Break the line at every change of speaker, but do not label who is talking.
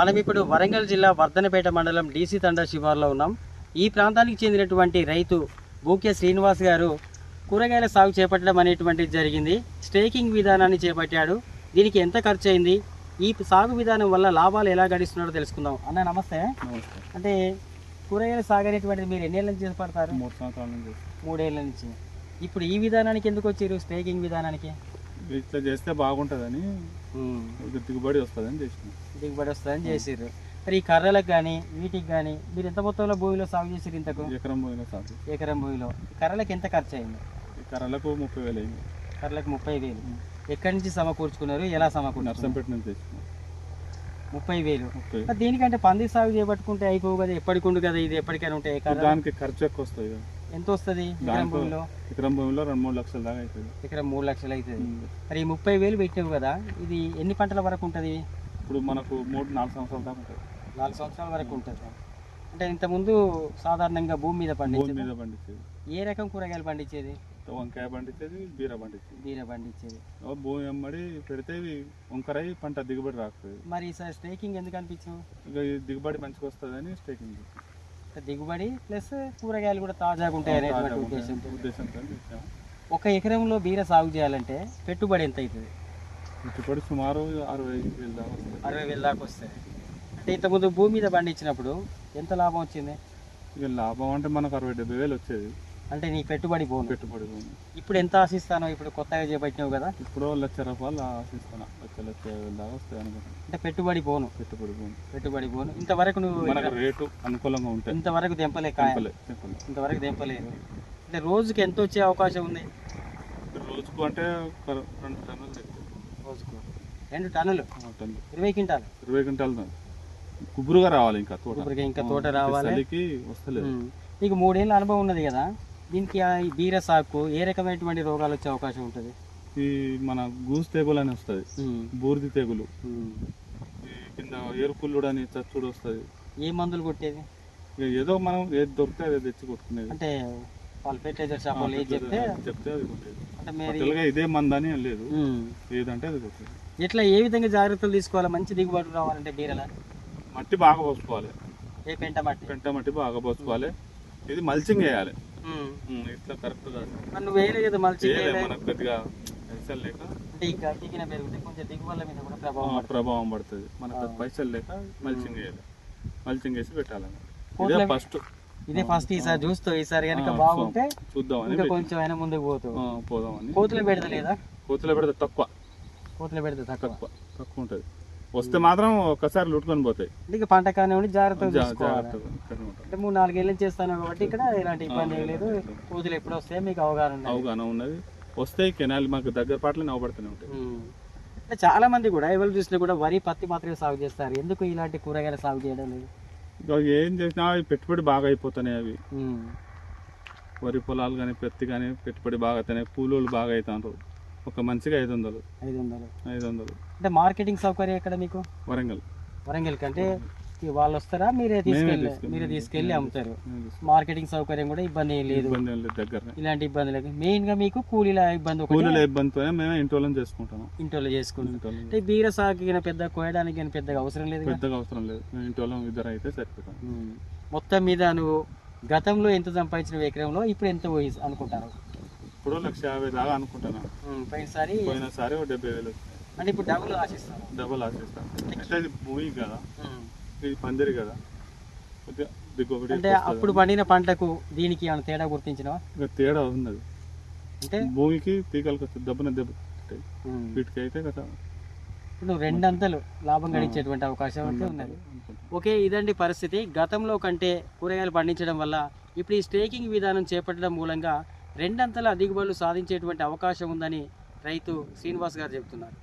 మనం ఇప్పుడు వరంగల్ జిల్లా వర్ధనపేట మండలం డీసీ తండా శివార్లో ఉన్నాం. ఈ ప్రాంతానికి చెందినటువంటి రైతు బూకే శ్రీనివాస్ గారు కూరగాయల సాగు చేపట్టడం అనేటువంటిది జరిగింది. స్టేకింగ్ విధానాన్ని చేపట్టాడు. దీనికి ఎంత ఖర్చు అయింది ఈ సాగు విధానం వల్ల లాభాలు ఎలా గడిస్తున్నాడో తెలుసుకుందాం. అన్న నమస్తే. అంటే కూరగాయల సాగు అనేటువంటిది మీరు ఎన్నేళ్ళ నుంచి చేపడతారు?
మూడు సంవత్సరాల నుంచి
మూడేళ్ళ నుంచి. ఇప్పుడు ఈ విధానానికి ఎందుకు వచ్చారు? స్టేకింగ్ విధానానికి?
ఇట్లా చేస్తే బాగుంటుందని దిగుబడి వస్తుందని చేసిన.
దిగుబడి వస్తుందని చేసిర్రు. మరి ఈ కర్రలకు కానీ వీటికి కానీ మీరు ఎంత మొత్తంలో భూమిలో సాగు చేసిర్రు ఇంతకు?
ఎకరం పోయిన సాగు.
ఎకరం భూమిలో. కర్రలకు ఎంత ఖర్చు అయింది?
కర్రలకు ముప్పై వేలు అయింది.
కర్రలకు ముప్పై వేలు. ఎక్కడి నుంచి సమకూర్చుకున్నారు? ఎలా సమకూర్చుకున్నారు?
నర్సంపేట నుంచి
ముప్పై వేలు. దీనికంటే పంది సాగు చేపట్టుకుంటే అయిపోవు కదా ఎప్పటికి ఉండు కదా ఇది? ఎప్పటికైనా ఉంటాయి
దానికి ఖర్చు ఎక్కువ వస్తుంది కదా.
ఎంత వస్తుంది ఎకరం భూమిలో?
ఎకరం భూమిలో రెండు మూడు లక్షల దాకా అవుతుంది
ఎకరం మూడు లక్షలు అవుతుంది మరి ముప్పై వేలు పెట్టావు కదా ఇది ఎన్ని పంటల వరకు ఉంటుంది?
ఇప్పుడు మనకు మూడు నాలుగు సంవత్సరాల దాకా ఉంటుంది.
నాలుగు సంవత్సరాల వరకు ఉంటుంది. అంటే ఇంతకుముందు సాధారణంగా భూమి మీద పండించేది?
మీద పండించేది.
ఏ రకం కూరగాయలు పండించేది?
వంకాయ పండించేది బీర పండించేది.
బీర పండించేది.
భూమి అమ్మడి పెడితే వంకరై పంట దిగుబడి రాకపోయేది.
మరి ఈసారి స్టేకింగ్ ఎందుకు అనిపించు?
ఇక దిగుబడి మంచిగా వస్తుందని స్టేకింగ్
దిగుబడి ప్లస్ కూరగాయలు కూడా తాజాగా ఉంటాయి అనేటువంటి ఉద్దేశంతో. ఒక ఎకరంలో బీర సాగు చేయాలంటే పెట్టుబడి ఎంత అవుతుంది?
పెట్టుబడి సుమారు అరవై వేలు దాకా వస్తుంది.
అరవై వేల దాకా వస్తాయి. అంటే ఇంతకుముందు భూమి మీద పండించినప్పుడు ఎంత లాభం వచ్చింది?
ఇక లాభం అంటే మనకు అరవై డెబ్బై వేలు వచ్చేది.
అంటే నీ పెట్టుబడి పోను.
పెట్టుబడి భూమి
ఇప్పుడు ఎంత ఆశిస్తానో ఇప్పుడు కొత్తగా చేపట్టినావు కదా?
ఇప్పుడు లక్ష రూపాయలు ఆశిస్తున్నా. లక్ష లక్ష దాకా వస్తాయి అనుకుంటున్నా
అంటే పెట్టుబడి పోను.
పెట్టుబడి భూమి
పెట్టుబడి పోను. ఇంతవరకు నువ్వు
రేటు అనుకూలంగా ఉంటాయి
ఇంతవరకు తెంపలే కాయ. ఇంతవరకు తెంపలేదు అంటే రోజుకి ఎంత వచ్చే అవకాశం ఉంది?
రోజుకు అంటే రెండు టన్నులు.
రోజుకు రెండు టన్నులు? ఇరవై క్వింటాలు?
ఇరవై క్వింటాలు కుబురుగా రావాలి ఇంకా తోట.
ఇంకా తోట రావాలి.
వస్తలేదు.
నీకు మూడేళ్ళ అనుభవం ఉన్నది కదా? దీనికి బీర సాగుకు ఏ రకమైనటువంటి రోగాలు వచ్చే అవకాశం ఉంటుంది?
ఈ మన గూస్ తెగులు అని వస్తుంది బూర్ది తెగులు. కింద ఏరుకుళ్ళుడు అని చచ్చుడు వస్తుంది.
ఏ మందులు కొట్టేది?
ఏదో మనం ఏది దొరికితే అదే తెచ్చి కొట్టుకునేది.
అంటే వాళ్ళు ఫెర్టిలైజర్ షాప్ వాళ్ళు ఏది చెప్తే
చెప్తే అది కొట్టేది.
అంటే
ఇదే మందని లేదు. ఏదంటే అది కొట్టేది.
ఎట్లా ఏ విధంగా జాగ్రత్తలు తీసుకోవాలి? మంచి దిగుబడి రావాలంటే బీరల?
మట్టి బాగా పోసుకోవాలి.
ఏ పెంట మట్టి?
పెంట మట్టి బాగా పోసుకోవాలి. ఇది మల్చింగ్ వేయాలి. ఇట్లా కరెక్ట్ కాదు
నువ్వు వేయలే కదా మళ్ళీ
మనకు పైసలు లేక.
అంటే ఈ గట్టికిన పెరిగితే కొంచెం దిగుబడుల మీద కూడా ప్రభావం పడుతుంది.
ప్రభావం పడుతుంది. మనకు పైసలు లేక మల్చింగ్ వేయాలి మల్చింగ్ వేసి పెట్టాలన్నమాట. ఫస్ట్
ఇదే ఫస్ట్ ఈసారి చూస్తూ ఈసారి కనుక బాగుంటే
చూద్దామని
ఇంకా కొంచెం అయినా ముందుకు పోతావు.
పోదామని
కోతులు పెడతలేదా?
కోతులు పెడితే తక్కువ.
కోతులు పెడితే తక్కువ.
తక్కువ ఉంటుంది. వస్తే మాత్రం ఒక్కసారి లుట్టుకొని పోతాయి.
ఇక పంట కానివ్వండి జాగ్రత్తగా మూడు నాలుగేళ్ళ చేస్తాను కాబట్టి ఇక్కడ ఎలాంటి ఇబ్బంది లేదు. కోతులు ఎప్పుడు వస్తాయో మీకు అవగాహన
అవగాహన ఉన్నది. వస్తే కెనాల్ మాకు దగ్గర పాటలు అవబడుతూనే ఉంటాయి.
చాలా మంది కూడా ఎవరు చూసినా కూడా వరి పత్తి మాత్రమే సాగు చేస్తారు. ఎందుకు ఇలాంటి కూరగాయల సాగు చేయడం లేదు?
ఏం చేసినా పెట్టుబడి బాగా అయిపోతున్నాయి అవి. వరి పొలాలు కానీ పత్తి కానీ పెట్టుబడి బాగా అవుతున్నాయి కూలోళ్ళు బాగా అవుతారు ఒక మనిషికి ఐదు వందలు.
ఐదు వందలు.
ఐదు వందలు.
అంటే మార్కెటింగ్ సౌకర్యం ఎక్కడ మీకు?
వరంగల్.
వరంగల్ కంటే వాళ్ళు వస్తారా? మీరే తీసుకెళ్ళి మీరే తీసుకెళ్ళి
మేమే
అమ్ముతారు. మార్కెటింగ్ సౌకర్యం కూడా ఇబ్బంది ఏం లేదు. ఇలాంటి ఇబ్బంది లేదు. మెయిన్గా మీకు కూలీల ఇబ్బంది
కూలీల ఇబ్బందితోనే మేము ఇంటి వాళ్ళని చేసుకుంటాము
ఇంట్లో చేసుకుంటాం అంటే బీర సాగు పెద్ద కోయడానికి పెద్దగా అవసరం లేదు.
పెద్దగా అవసరం లేదు. మేము ఇంటి వాళ్ళం ఇద్దరు అయితే సరిపోతాం.
మొత్తం మీద నువ్వు గతంలో ఎంత సంపాదించిన ఎకరంలో ఇప్పుడు ఎంత పోయి అనుకుంటారు?
ఇప్పుడు లక్ష యాభై దాకా అనుకుంటున్నాను
ఉమ్, పోయినసారి
పోయినసారి డెబ్బై వేలు.
అంటే ఇప్పుడు డబుల్ ఆశిస్తాను
డబల్ ఆశిస్తాను అంటే ఇది భూమి కదా.
ఉమ్.
ఇది పందిరి కదా.
అంటే అప్పుడు పండిన పంటకు దీనికి ఏమైనా తేడా గుర్తించినవా.
ఇక తేడా ఉన్నది.
అంటే?
భూమికి తీగలకు వస్తుంది దెబ్బన దెబ్బ.
ఉమ్,
వీటికి అయితే కదా
ఇప్పుడు నువ్వు రెండంతలు లాభం గడించేటువంటి అవకాశం అయితే ఉన్నది. ఓకే ఇదండి పరిస్థితి. గతంలో కంటే కూరగాయలు పండించడం వల్ల ఇప్పుడు ఈ స్టేకింగ్ విధానం చేపట్టడం మూలంగా రెండంతల దిగుబడులు సాధించేటువంటి అవకాశం ఉందని రైతు శ్రీనివాస్ గారు చెబుతున్నారు.